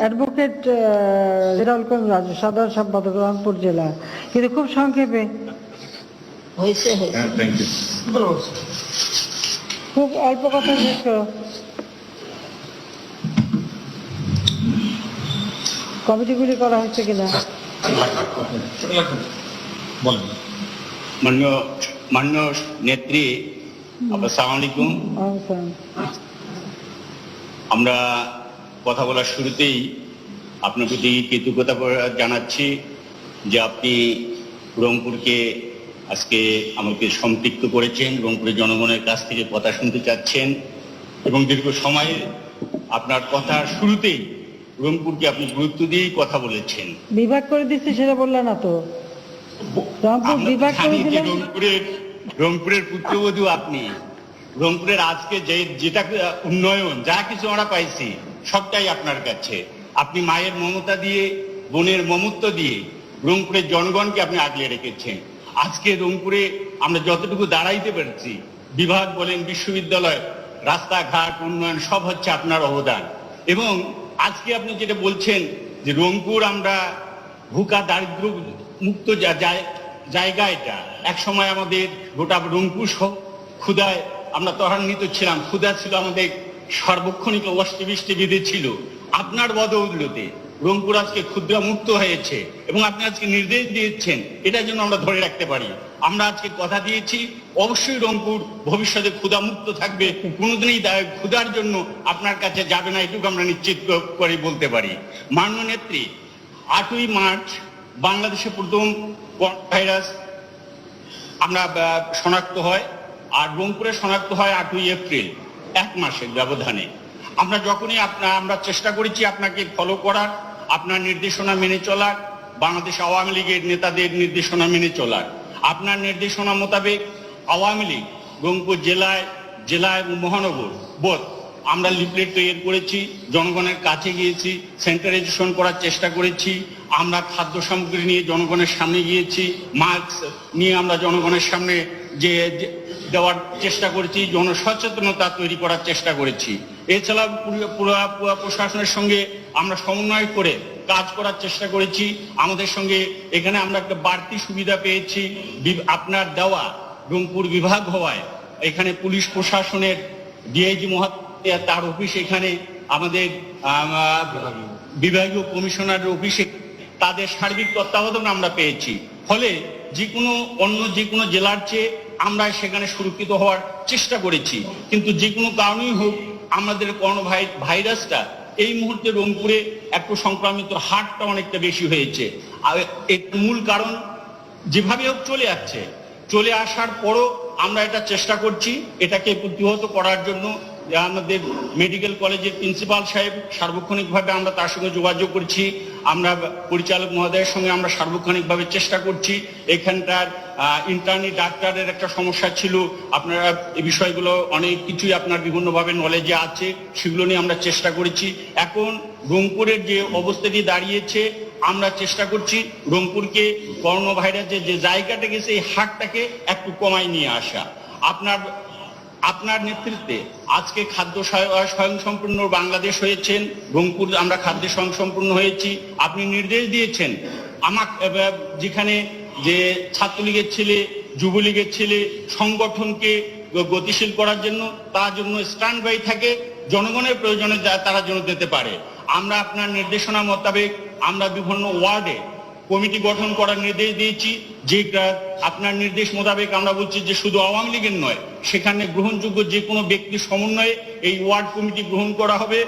Advocate জিরাউল করিম রাজু সাধারণ সম্পাদক রংপুর জেলা। কিন্তু খুব সংক্ষেপে। হয়েছে হ্যাঁ খুব অল্প কথা শেষ করো। কমিটিগুলি করা হচ্ছে কিনা? বলেন। মান্য মান্য নেত্রী আসসালামু আলাইকুম। আমরা কথা বলার শুরুতেই আপনার প্রতি কৃতজ্ঞতা জানাচ্ছি যে আপনি রংপুরকে আজকে আমাকে সম্পৃক্ত করেছেন রংপুরের জনগণের কাছ থেকে কথা শুনতে চাচ্ছেন এবং দীর্ঘ সময়ে আপনার কথা শুরুতেই রংপুরকে আপনি গুরুত্ব দিয়েই কথা বলেছেন। বিভাগ করে দিচ্ছে সেটা বললেন না তো? রংপুর বিভাগ করে যে দিলেন? রংপুরের রংপুরের পুত্রবধূ আপনি। রংপুরের আজকে যে, যেটা উন্নয়ন, যা কিছু আমরা পাইছি, সবটাই আপনার কাছে। আপনি মায়ের মমতা দিয়ে, বোনের মমত্ব দিয়ে রংপুরের জনগণকে আপনি আগলে রেখেছেন। আজকে রংপুরে আমরা যতটুকু দাঁড়াইতে পেরেছি, বিভাগ বলেন, বিশ্ববিদ্যালয়, রাস্তাঘাট, উন্নয়ন, সব হচ্ছে আপনার অবদান। এবং আজকে আপনি যেটা বলছেন যে রংপুর আমরা ভুকা দারিদ্র মুক্ত জায়গা এটা। এক সময় আমাদের গোটা রংপুর ক্ষুদায় আমরা ত্বরান্বিত ছিলাম, ক্ষুধা ছিল আমাদের, সর্বক্ষণিক অষ্টি বৃষ্টি বিধি ছিল। আপনার বদৌলতে রংপুর আজকে ক্ষুদ্রা মুক্ত হয়েছে এবং আপনি আজকে নির্দেশ দিয়েছেন, এটার জন্য আমরা ধরে রাখতে পারি। আমরা আজকে কথা দিয়েছি, অবশ্যই রংপুর ভবিষ্যতে ক্ষুধা মুক্ত থাকবে, কোনোদিনই ক্ষুধার জন্য আপনার কাছে যাবে না, এটুকু আমরা নিশ্চিত করে বলতে পারি। মাননীয় নেত্রী, আটই মার্চ ভাইরাস আমরা শনাক্ত হয়। আর রংপুরে শনাক্ত হয় আটই এপ্রিল, এক মাসের ব্যবধানে। আমরা যখনই আপনার আমরা চেষ্টা করেছি আপনাকে ফলো করার, আপনার নির্দেশনা মেনে চলার, বাংলাদেশ আওয়ামী লীগের নেতাদের নির্দেশনা মেনে চলার। আপনার নির্দেশনা মোতাবেক আওয়ামী লীগ, রংপুর জেলায় জেলায় এবং মহানগর বোধ আমরা লিফলেট তৈরি করেছি, জনগণের কাছে গিয়েছি, সেন্টারাইজেশন করার চেষ্টা করেছি আমরা খাদ্য সামগ্রী নিয়ে জনগণের সামনে গিয়েছি, মাস্ক নিয়ে আমরা জনগণের সামনে যে দেওয়ার চেষ্টা করেছি, জনসচেতনতা তৈরি করার চেষ্টা করেছি। এছাড়া পুরো- পুরো পুরো প্রশাসনের সঙ্গে আমরা সমন্বয় করে কাজ করার চেষ্টা করেছি। আমাদের সঙ্গে এখানে আমরা একটা বাড়তি সুবিধা পেয়েছি। আপনার দেওয়া রংপুর বিভাগ হওয়ায় এখানে পুলিশ প্রশাসনের ডিআইজি মহাত্মা তার অফিস এখানে আমাদের বিভাগীয় কমিশনারের অফিসে তাদের সার্বিক তত্ত্বাবধান আমরা পেয়েছি। ফলে যে কোনো অন্য যে কোনো জেলার চেয়ে আমরা সেখানে সুরক্ষিত হওয়ার চেষ্টা করেছি। কিন্তু যে কোনো কারণেই হোক আমাদের করোনা ভাই- ভাইরাসটা এই মুহূর্তে রংপুরে একটু সংক্রামিত হারটা অনেকটা বেশি হয়েছে। আর এর মূল কারণ যেভাবে হোক চলে যাচ্ছে চলে আসার পরও আমরা এটা চেষ্টা করছি। এটাকে প্রতিহত করার জন্য যে আমাদের মেডিকেল কলেজের প্রিন্সিপাল সাহেব সার্বক্ষণিকভাবে আমরা তার সঙ্গে যোগাযোগ করছি। আমরা পরিচালক মহোদয়ের সঙ্গে আমরা সার্বক্ষণিকভাবে চেষ্টা করছি। এখানকার ইন্টার্নি ডাক্তারের একটা সমস্যা ছিল। আপনারা এই বিষয়গুলো অনেক কিছুই আপনার বিভিন্নভাবে নলেজে আছে, সেগুলো নিয়ে আমরা চেষ্টা করেছি। এখন রংপুরের যে অবস্থাটি দাঁড়িয়েছে, আমরা চেষ্টা করছি রংপুরকে করোনা ভাইরাসের যে জায়গাটা গেছে এই হারটাকে একটু কমাই নিয়ে আসা। আপনার আপনার নেতৃত্বে আজকে খাদ্য স্বয়ং সম্পূর্ণ বাংলাদেশ হয়েছেন, রংপুর আমরা খাদ্য স্বয়ং সম্পূর্ণ হয়েছি। আপনি নির্দেশ দিয়েছেন আমার যেখানে যে ছাত্রলীগের ছেলে, যুবলীগের ছেলে সংগঠনকে গতিশীল করার জন্য তার জন্য স্ট্যান্ড বাই থাকে, জনগণের প্রয়োজনে তারা যেন দিতে পারে। আমরা আপনার নির্দেশনা মোতাবেক আমরা বিভিন্ন ওয়ার্ডে কমিটি গঠন করার নির্দেশ দিয়েছি, যেটা আপনার নির্দেশ মোতাবেক আমরা বলছি যে শুধু আওয়ামী লীগের নয়, সেখানে গ্রহণযোগ্য যে কোনো ব্যক্তির সমন্বয়ে এই ওয়ার্ড কমিটি গ্রহণ করা হবে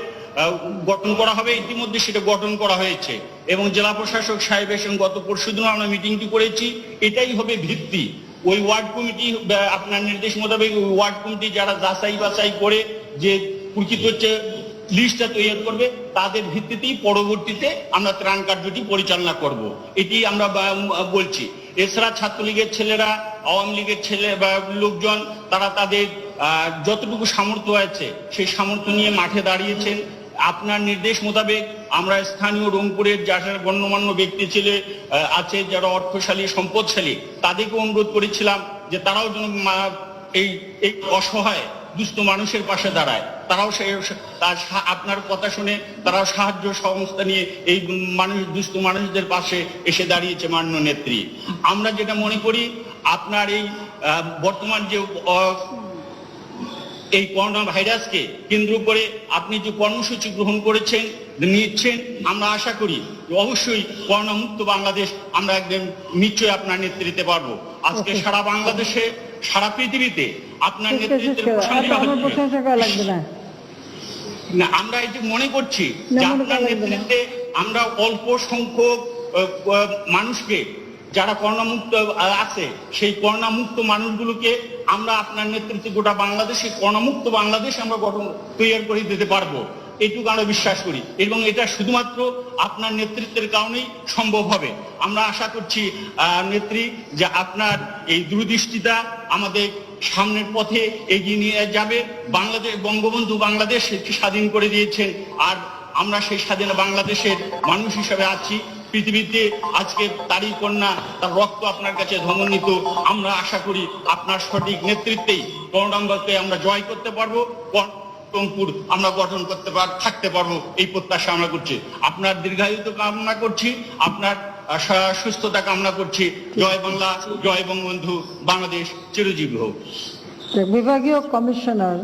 গঠন করা হবে, ইতিমধ্যে সেটা গঠন করা হয়েছে। এবং জেলা প্রশাসক সাহেবের সঙ্গে গত পরশুদিন আমরা মিটিংটি করেছি, এটাই হবে ভিত্তি। ওই ওয়ার্ড কমিটি আপনার নির্দেশ মোতাবেক ওই ওয়ার্ড কমিটি যারা যাচাই বাছাই করে যে প্রকৃত হচ্ছে লিস্টটা তৈরি করবে, তাদের ভিত্তিতেই পরবর্তীতে আমরা ত্রাণ কার্যটি পরিচালনা করব। এটি আমরা বলছি। এছাড়া ছাত্রলীগের ছেলেরা, আওয়ামী লীগের ছেলে, বা, লোকজন, তারা তাদের যতটুকু সামর্থ্য আছে, সেই সামর্থ্য নিয়ে মাঠে দাঁড়িয়েছেন। আপনার নির্দেশ মোতাবেক আমরা স্থানীয় রংপুরের যারা গণ্যমান্য ব্যক্তি ছেলে আছে, যারা অর্থশালী, সম্পদশালী তাদেরকে অনুরোধ করেছিলাম যে তারাও যেন এই অসহায় দুস্থ মানুষের পাশে দাঁড়ায়। তারাও তার আপনার কথা শুনে তারাও সাহায্য সংস্থা নিয়ে এই মানুষ দুস্থ মানুষদের পাশে এসে দাঁড়িয়েছে মান্য নেত্রী। আমরা যেটা মনে করি, আপনার এই বর্তমান যে এই করোনা ভাইরাসকে কেন্দ্র করে আপনি যে কর্মসূচি গ্রহণ করেছেন, নিচ্ছেন, আমরা আশা করি অবশ্যই করোনা মুক্ত বাংলাদেশ আমরা একদম নিশ্চয়ই আপনার নেতৃত্বে পারব আজকে সারা বাংলাদেশে সারা পৃথিবীতে আপনার নেতৃত্বের প্রশংসা আচ্ছা, হচ্ছে। না আমরা এটি মনে করছি যে আপনার। নেতৃত্বে আমরা অল্প সংখ্যক মানুষকে যারা করোনামুক্ত আছে সেই করোনামুক্ত মানুষগুলোকে আমরা আপনার নেতৃত্বে গোটা বাংলাদেশে করোনামুক্ত বাংলাদেশ আমরা গঠন তৈরি করে দিতে পারব এটুকু আমরা বিশ্বাস করি। এবং এটা শুধুমাত্র আপনার নেতৃত্বের কারণেই সম্ভব হবে। আমরা আশা করছি নেত্রী, যে আপনার এই দূরদৃষ্টিতা আমাদের সামনের পথে এগিয়ে নিয়ে যাবে। বাংলাদেশ, বঙ্গবন্ধু বাংলাদেশ স্বাধীন করে দিয়েছেন। আর আমরা সেই স্বাধীন বাংলাদেশের মানুষ হিসেবে আছি। পৃথিবীতে আজকে তারই কন্যা, তার রক্ত আপনার কাছে ধমনীত। আমরা আশা করি আপনার সঠিক নেতৃত্বেই করোনাকে আমরা জয় করতে পারব। রংপুর আমরা গঠন করতে পার, থাকতে পারব, এই প্রত্যাশা আমরা করছি। আপনার দীর্ঘায়িত কামনা করছি, আপনার সুস্থতা কামনা করছি। জয় বাংলা, জয় বঙ্গবন্ধু, বাংলাদেশ চিরজীবী হোক। বিভাগীয় কমিশনার